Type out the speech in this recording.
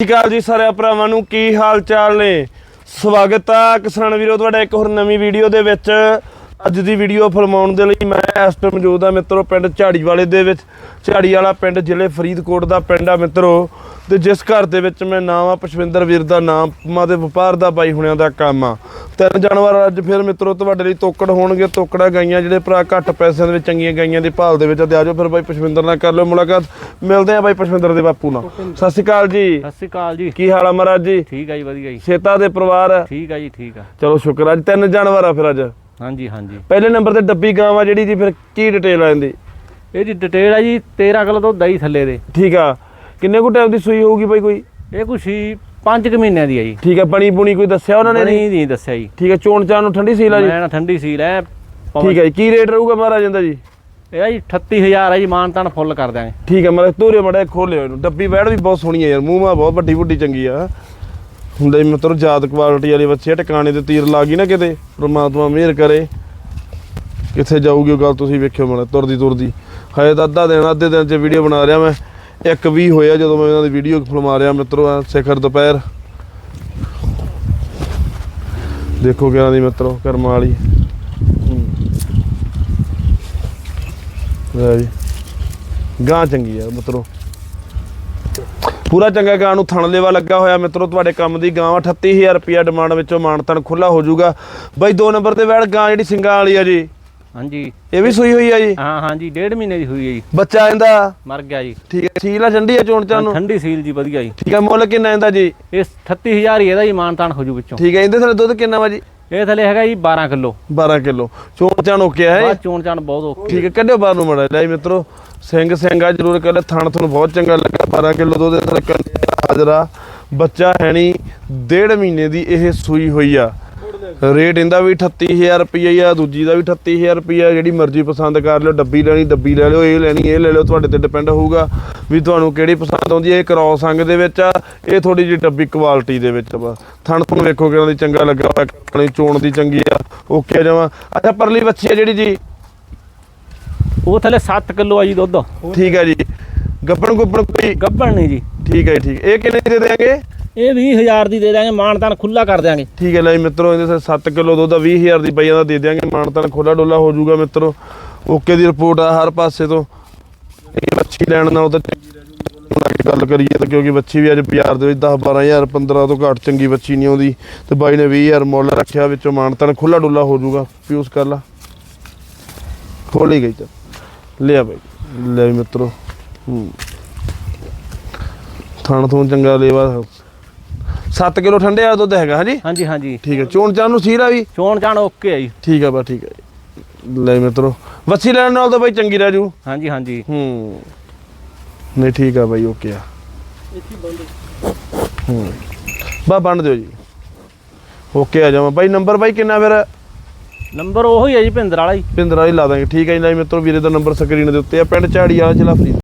ਸਤਿ ਸ਼੍ਰੀ ਅਕਾਲ ਜੀ ਸਾਰੇ ਭਰਾਵਾਂ ਨੂੰ, ਕੀ ਹਾਲ ਚਾਲ ਨੇ? ਸਵਾਗਤ ਆ ਕਿਸਾਨ ਵੀਰੋ, ਤੁਹਾਡਾ ਇੱਕ ਹੋਰ ਨਵੀਂ ਵੀਡੀਓ ਦੇ ਵਿੱਚ। ਅੱਜ ਦੀ ਵੀਡੀਓ ਫਿਲਮਾਉਣ ਦੇ ਲਈ ਮੈਂ ਇਸ ਟਾਈਮ ਮੌਜੂਦ ਆ ਮਿੱਤਰੋ, ਪਿੰਡ ਝਾੜੀ ਵਾਲੇ ਦੇ ਵਿੱਚ। ਝਾੜੀ ਵਾਲਾ ਪਿੰਡ ਜ਼ਿਲ੍ਹੇ ਫਰੀਦਕੋਟ ਦਾ ਪਿੰਡ ਆ ਮਿੱਤਰੋ। ਤੇ ਜਿਸ ਘਰ ਦੇ ਵਿੱਚ ਮੈਂ ਨਾਮ ਆ, ਪੁਸ਼ਪਿੰਦਰ ਵੀਰ ਦਾ ਨਾਮ, ਮਾ ਦੇ ਵਪਾਰ ਦਾ ਬਾਈ ਹੁਣਿਆਂ ਦਾ ਕੰਮ ਆ। ਤਿੰਨ ਜਾਨਵਰ ਅੱਜ ਫਿਰ ਮਿੱਤਰੋ ਤੁਹਾਡੇ ਲਈ ਤੋਕੜ ਹੋਣਗੇ ਤੋਕੜਾ ਗਾਈਆਂ ਜਿਹੜੇ ਭਰਾ ਘੱਟ ਪੈਸਿਆਂ ਦੇ ਵਿੱਚ ਚੰਗੀਆਂ ਗਾਈਆਂ ਦੀ ਭਾਲ ਦੇ ਵਿੱਚ ਤੇ ਆਜੋ ਫਿਰ ਬਾਈ ਪੁਸ਼ਪਿੰਦਰ ਨਾਲ ਕਰ ਲਿਓ ਮੁਲਾਕਾਤ। ਮਿਲਦੇ ਆ ਬਾਈ ਪੁਸ਼ਪਿੰਦਰ ਦੇ ਬਾਪੂ ਨਾਲ। ਸਤਿ ਸ਼੍ਰੀ ਅਕਾਲ ਜੀ। ਸਤਿ ਸ਼੍ਰੀ ਅਕਾਲ ਜੀ। ਕੀ ਹਾਲ ਆ ਮਹਾਰਾਜ ਜੀ? ਠੀਕ ਆ ਜੀ ਵਧੀਆ ਜੀ। ਸ਼ੇਤਾ ਦੇ ਪਰਿਵਾਰ ਠੀਕ ਆ ਜੀ ਠੀਕ ਆ। ਚਲੋ ਸ਼ੁਕਰ ਅੱਜ ਤਿੰਨ ਜਾਨਵਰ ਆ ਫਿਰ ਅੱਜ। ਹਾਂਜੀ ਹਾਂਜੀ। ਪਹਿਲੇ ਨੰਬਰ ਤੇ ਡੱਬੀ ਗਾਂ ਆ ਜਿਹੜੀ ਜੀ ਫਿਰ ਕੀ ਡਿਟੇਲ ਆ ਇਹਦੀ? ਇਹਦੀ ਡਿਟੇਲ ਆ ਜੀ 13 ਕਿਲੋ ਤੋਂ ਦਹੀਂ ਥੱਲੇ ਦੇ। ਠੀਕ ਆ। ਕਿੰਨੇ ਕੁ ਟਾਈਮ ਦੀ ਸੂਈ ਹੋਊਗੀ ਬਾਈ ਕੋਈ? ਇਹ ਕੁਛ ਹੀ 5 ਕੁ ਮਹੀਨਿਆਂ ਦੀ ਆ ਜੀ। ਠੀਕ ਆ ਬਣੀ ਬੁਣੀ ਕੋਈ ਦੱਸਿਆ ਉਹਨਾਂ ਨੇ? ਨਹੀਂ ਨਹੀਂ ਦੱਸਿਆ ਜੀ। ਠੀਕ ਆ ਚੋਣ ਚਾਣ ਨੂੰ ਠੰਡੀ ਸੀਲ ਆ ਜੀ? ਮੈਂ ਨਾ ਠੰਡੀ ਸੀ ਲੈ ਠੀਕ ਆ ਜੀ ਕੀ ਰੇਟ ਰਹੂਗਾ ਮਹਾਰਾਜ ਇਹਦਾ ਜੀ? ਇਹ ਆ ਜੀ 38000 ਆ ਜੀ ਮਾਨ ਤਾਨ ਫੁੱਲ ਕਰ ਦਿਆਂਗੇ। ਠੀਕ ਆ ਮਹਾਰਾਜ ਤੋਰੇ ਮੜਾ ਖੋਲਿਓ ਇਹਨੂੰ। ਡੱਬੀ ਬੈੜ ਵੀ ਬਹੁਤ ਸੋਹਣੀ ਆ ਯਾਰ ਮੂੰਹ ਮਾ ਬਹੁਤ ਵੱਡੀ ਵੱਡੀ ਚੰਗੀ ਆ। ਹੁੰਦੇ ਮਿੱਤਰ ਜਾਤ ਕੁਆਲਿਟੀ ਵਾਲੀ ਬੱਚੇ ਟਿਕਾਣੇ ਤੇ ਤੀਰ ਲੱਗ ਗਈ ਨਾ ਕਿਤੇ ਪ੍ਰਮਾਤਮਾ ਮਿਹਰ ਕਰੇ। ਕਿੱਥੇ ਜਾਊਗੀ ਉਹ ਗੱਲ ਤੁਸੀਂ ਵੇਖਿਓ ਮੜਾ ਤੁਰਦੀ ਤੁਰਦੀ ਹਜੇ ਤਾਂ ਅੱਧਾ ਦਿਨ ਅੱਧੇ ਦਿਨ ਚ ਵੀਡੀਓ ਬਣਾ ਰਿਹਾ ਮੈਂ। ਇੱਕ ਵੀ ਹੋਇਆ ਜਦੋਂ ਮੈਂ ਇਹਨਾਂ ਦੀ ਵੀਡੀਓ ਫਿਲਮਾ ਰਿਹਾ ਮਿੱਤਰੋ ਸਿਖਰ ਦੁਪਹਿਰ। ਦੇਖੋ ਕਿਹਨਾਂ ਦੀ ਮਿੱਤਰੋ, ਕਰਮਾਂ ਵਾਲੀ। ਲੈ ਜੀ। ਗਾਂ ਚੰਗੀ ਆ ਮਿੱਤਰੋ। ਪੂਰਾ ਚੰਗਾ ਗਾਂ ਨੂੰ ਥਣ ਲੇਵਾ ਲੱਗਾ ਹੋਇਆ ਮਿੱਤਰੋ, ਤੁਹਾਡੇ ਕੰਮ ਦੀ ਗਾਂ ਵਾ। 38000 ਰੁਪਿਆ ਡਿਮਾਂਡ ਵਿੱਚੋਂ ਮਾਨਤਨ ਖੁੱਲਾ ਹੋ ਜਾਊਗਾ। ਬਾਈ ਦੋ ਨੰਬਰ ਤੇ ਵੈੜ ਗਾਂ ਜਿਹੜੀ ਸਿੰਗਾਂ ਵਾਲੀ ਆ ਜੀ। ਹਾਂਜੀ। ਇਹ ਵੀ ਸੂਈ ਹੋਈ ਆ ਜੀ? ਹਾਂ ਹਾਂਜੀ ਡੇਢ ਮਹੀਨੇ ਦੀ ਹੋਈ ਹੈ ਜੀ। ਬੱਚਾ ਇਹਦਾ? ਮਰ ਗਿਆ ਜੀ। ਠੀਕ ਹੈ ਸੀਲ ਆ ਠੰਡੀ ਆ ਚੋਣ ਚਾਂ ਨੂੰ? ਠੰਡੀ ਸੀਲ ਜੀ ਵਧੀਆ ਜੀ। ਠੀਕ ਹੈ ਮੁੱਲ ਕਿੰਨਾ ਇਹਦਾ ਜੀ? ਇਹ 38000 ਹੀ ਇਹਦਾ ਜੀ ਮਾਨ ਤਾਨ ਹੋ ਜੂ ਵਿੱਚੋਂ। ਠੀਕ ਹੈ ਇਹਦੇ ਥੱਲੇ ਦੁੱਧ ਕਿੰਨਾ ਵਾ ਜੀ? ਇਹ ਥੱਲੇ ਹੈਗਾ ਜੀ 12 ਕਿਲੋ। 12 ਕਿਲੋ। ਚੋਣ ਚਾਂ ਓਕੇ ਹੈ ਬਾਅਦ ਚੋਣ ਚਾਣ ਬਹੁਤ ਔਖੀ ਠੀਕ ਹੈ ਕੱਢਿਓ ਬਾਹਰ ਨੂੰ ਮੜਾ ਲੈ ਮਿੱਤਰੋ ਸਿੰਘ ਸਿੰਘਾ ਜ਼ਰੂਰ ਕਰ ਲੈ ਥਣ ਤੁਹਾਨੂੰ ਬਹੁਤ ਚੰਗਾ ਲੱਗਾ। 12 ਕਿਲੋ ਦੁੱਧ ਦੇ ਥੱਲੇ ਹਾਜ਼ਰਾ। ਬੱਚਾ ਹੈ ਨਹੀਂ ਡੇਢ ਮਹੀਨੇ ਦੀ ਇਹ ਸੂਈ ਹੋਈ ਆ। ਰੇਟ ਇਹਦਾ ਵੀ 38000 ਰੁਪਈਆ ਆ ਦੂਜੀ ਦਾ ਵੀ 38000 ਰੁਪਈਆ ਜਿਹੜੀ ਮਰਜ਼ੀ ਪਸੰਦ ਕਰ ਲਿਓ ਡੱਬੀ ਲੈਣੀ ਡੱਬੀ ਲੈ ਲਿਓ ਇਹ ਲੈਣੀ ਇਹ ਲੈ ਲਿਓ ਤੁਹਾਡੇ ਤੇ ਡਿਪੈਂਡ ਹੋਊਗਾ ਵੀ ਤੁਹਾਨੂੰ ਕਿਹੜੀ ਪਸੰਦ ਆਉਂਦੀ ਹੈ ਇਹ ਕ੍ਰੋਸ ਅੰਗ ਦੇ ਵਿੱਚ ਆ ਇਹ ਥੋੜੀ ਜਿਹੀ ਡੱਬੀ ਕੁਆਲਿਟੀ ਦੇ ਵਿੱਚ ਵਾ। ਥਣ ਤੁਹਾਨੂੰ ਵੇਖੋ ਕਿਹਨਾਂ ਦੀ ਚੰਗਾ ਲੱਗਾ ਹੋਇਆ ਆਪਣੀ ਚੋਣ ਦੀ ਚੰਗੀ ਆ ਓਕੇ ਜਮਾ ਅੱਛਾ ਪਰਲੀ ਬੱਚੀ ਆ ਜਿਹੜੀ ਜੀ? ਉਹ ਥੱਲੇ 7 ਕਿਲੋ ਆ ਜੀ ਦੁੱਧ। ਠੀਕ ਹੈ ਜੀ। ਗੱਪਣ ਗੁੱਪਣ ਕੋਈ? ਗੱਭਣ ਨਹੀਂ ਜੀ। ਠੀਕ ਹੈ ਠੀਕ। ਇਹ ਕਿੰਨੇ ਦੀ ਦੇ ਦੇਾਂਗੇ ਇਹ 20000 ਦੀ ਦੇ ਦਾਂਗੇ ਮਾਨ ਖੁੱਲਾ ਕਰ ਦਿਆਂਗੇ। ਠੀਕ ਹੈ, ਲੈ ਜੀ ਮਿੱਤਰੋ, ਇਹਦੇ 7 ਕਿਲੋ ਦੁੱਧ ਆ 20000 ਦੀ ਪਈਆਂ ਦਾ ਦੇ ਦਿਆਂਗੇ ਮਾਨਤਨ ਖੋਲਾ ਡੋਲਾ ਹੋ ਜਾਊਗਾ ਮਿੱਤਰੋ। ਓਕੇ ਦੀ ਰਿਪੋਰਟ ਆ ਹਰ ਪਾਸੇ ਤੋਂ। ਇਹ ਬੱਚੀ ਲੈਣ ਨਾਲੋਂ ਤਾਂ ਚੰਗੀ ਰਹਿ ਜੂਗੀ। ਗੱਲ ਕਰੀਏ ਤਾਂ ਕਿਉਂਕਿ ਬੱਚੀ ਵੀ ਅੱਜ ਬਾਜ਼ਾਰ ਦੇ ਵਿੱਚ 10 12000 15 ਤੋਂ ਘੱਟ ਚੰਗੀ ਬੱਚੀ ਨਹੀਂ ਆਉਂਦੀ। ਤੇ ਬਾਈ ਨੇ 20000 ਮੁੱਲ ਰੱਖਿਆ, ਵਿੱਚੋਂ ਮਾਨਤਨ ਖੁੱਲਾ ਡੋਲਾ ਹੋ ਜਾਊਗਾ। ਪਿਊਸ ਕਰ ਲਾ। ਖੋਲੀ ਗਈ ਤਾਂ। ਲਿਆ ਬਾਈ। ਲੈ ਵੀ ਮਿੱਤਰੋ। ਹੂੰ। ਥਣ ਤੋਂ ਚੰਗਾ ਲੇਵਾ 7 ਕਿਲੋ ਠੰਡੇ ਆ ਦੁੱਧ ਹੈਗਾ ਹਾਂਜੀ? ਹਾਂਜੀ ਹਾਂਜੀ। ਠੀਕ ਹੈ ਚੋਣ ਚਾਂ ਨੂੰ ਸੀਰਾ ਵੀ? ਚੋਣ ਚਾਣ ਓਕੇ ਆ ਜੀ। ਠੀਕ ਆ ਬਾ ਠੀਕ ਜੀ। ਲੈ ਮਿੱਤਰੋ ਵੱਛੀ ਲੈਣ ਨਾਲ ਤਾਂ ਬਾਈ ਚੰਗੀ ਰਹਿ ਜੂ। ਹਾਂਜੀ ਹਾਂਜੀ। ਹੂੰ। ਨਹੀਂ ਠੀਕ ਆ ਬਾਈ ਓਕੇ ਆ। ਹੂੰ। ਬਾ ਬੰਨ ਦਿਓ ਜੀ। ਓਕੇ ਆ ਜਾਵਾਂ। ਬਾਈ ਨੰਬਰ ਬਾਈ ਕਿੰਨਾ ਫਿਰ? ਨੰਬਰ ਉਹੀ ਹੈ ਜੀ ਭਿੰਦਰ ਵਾਲਾ ਜੀ ਪਿੰਦਰਾ ਹੀ ਲਾ ਦਾਂਗੇ। ਠੀਕ ਹੈ ਜੀ ਲੈ ਮਿੱਤਰੋ ਵੀਰੇ ਦਾ ਨੰਬਰ ਸਕਰੀਨ ਦੇ ਉੱਤੇ ਆ। ਪਿੰਡ ਝਾੜੀ ਵਾਲਾ ਜ਼ਿਲ੍ਹਾ ਫਰੀਦ